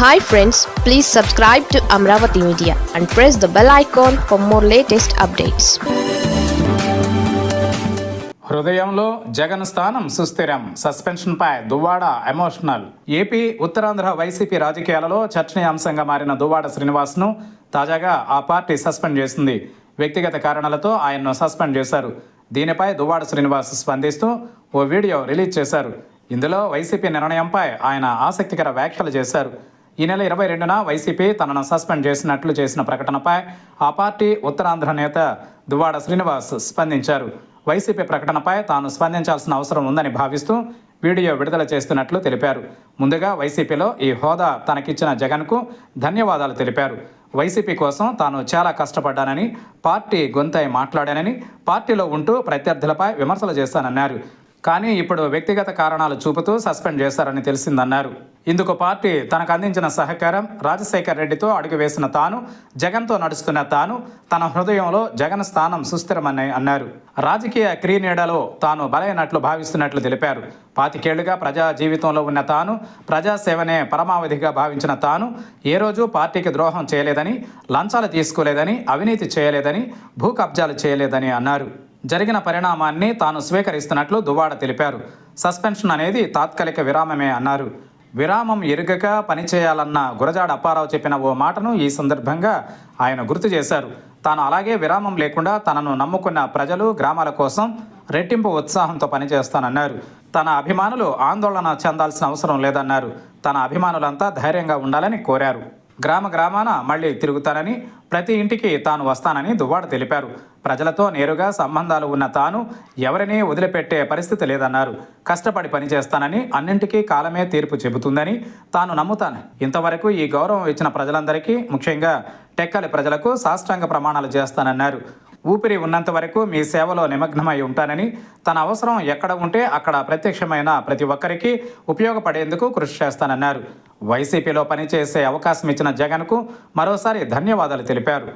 Hi friends please subscribe to Amaravati media and press the bell icon for more latest updates హృదయంలో జగన్ స్థానం సుస్థిరం. సస్పెన్షన్పై Duvvada emotional AP Uttarandhra YCP రాజకీయాలలో చర్చనీయాంశంగా మారిన దువ్వాడ శ్రీనివాస్ను తాజాగా ఆ పార్టీ సస్పెండ్ చేసింది. వ్యక్తిగత కారణాలతో ఆయన్ను సస్పెండ్ చేశారు. దీనిపై దువ్వాడ శ్రీనివాస్ స్పందిస్తూ ఓ వీడియో రిలీజ్ చేశారు. ఇందులో వైసీపీ నిర్ణయంపై ఆయన ఆసక్తికర వ్యాఖ్యలు చేశారు. ఈ నెల ఇరవై రెండున వైసీపీ తనను సస్పెండ్ చేసినట్లు చేసిన ప్రకటనపై ఆ పార్టీ ఉత్తరాంధ్ర నేత దువ్వాడ శ్రీనివాస్ స్పందించారు. వైసీపీ ప్రకటనపై తాను స్పందించాల్సిన అవసరం ఉందని భావిస్తూ వీడియో విడుదల చేస్తున్నట్లు తెలిపారు. ముందుగా వైసీపీలో ఈ హోదా తనకిచ్చిన జగన్కు ధన్యవాదాలు తెలిపారు. వైసీపీ కోసం తాను చాలా కష్టపడ్డానని పార్టీ గొంతై మాట్లాడానని పార్టీలో ఉంటూ ప్రత్యర్థులపై విమర్శలు చేశానన్నారు కానీ ఇప్పుడు వ్యక్తిగత కారణాలు చూపుతూ సస్పెండ్ చేశారని తెలిసిందన్నారు. ఇందుకు పార్టీ తనకు అందించిన సహకారం రాజశేఖర్ రెడ్డితో అడుగు వేసిన తాను జగన్తో నడుస్తున్న తాను తన హృదయంలో జగన్ స్థానం సుస్థిరమని అన్నారు. రాజకీయ క్రీనీడలో తాను బలైనట్లు భావిస్తున్నట్లు తెలిపారు. పాతికేళ్ళుగా ప్రజా జీవితంలో ఉన్న తాను ప్రజాసేవనే పరమావధిగా భావించిన తాను ఏ రోజు పార్టీకి ద్రోహం చేయలేదని లంచాలు తీసుకోలేదని అవినీతి చేయలేదని భూ కబ్జాలు చేయలేదని అన్నారు. జరిగిన పరిణామాన్ని తాను స్వీకరిస్తున్నట్లు దువాడ తెలిపారు. సస్పెన్షన్ అనేది తాత్కాలిక విరామమే అన్నారు. విరామం ఎరుగక పనిచేయాలన్న గురజాడ అప్పారావు చెప్పిన ఓ మాటను ఈ సందర్భంగా ఆయన గుర్తు చేశారు. తాను అలాగే విరామం లేకుండా తనను నమ్ముకున్న ప్రజలు గ్రామాల కోసం రెట్టింపు ఉత్సాహంతో పనిచేస్తానన్నారు. తన అభిమానులు ఆందోళన చెందాల్సిన అవసరం లేదన్నారు. తన అభిమానులంతా ధైర్యంగా ఉండాలని కోరారు. గ్రామ గ్రామాన మళ్ళీ తిరుగుతానని ప్రతి ఇంటికి తాను వస్తానని దువ్వాడ తెలిపారు. ప్రజలతో నేరుగా సంబంధాలు ఉన్న తాను ఎవరినీ వదిలిపెట్టే పరిస్థితి లేదన్నారు. కష్టపడి పనిచేస్తానని అన్నింటికీ కాలమే తీర్పు చెబుతుందని తాను నమ్ముతాను. ఇంతవరకు ఈ గౌరవం ఇచ్చిన ప్రజలందరికీ ముఖ్యంగా టెక్కలి ప్రజలకు సాష్టాంగ ప్రమాణాలు చేస్తానన్నారు. ఊపిరి ఉన్నంత వరకు మీ సేవలో నిమగ్నమై ఉంటానని తన అవసరం ఎక్కడ ఉంటే అక్కడ ప్రత్యక్షమైన ప్రతి ఒక్కరికి ఉపయోగపడేందుకు కృషి చేస్తానన్నారు. వైసీపీలో పనిచేసే అవకాశం ఇచ్చిన జగన్కు మరోసారి ధన్యవాదాలు తెలిపారు.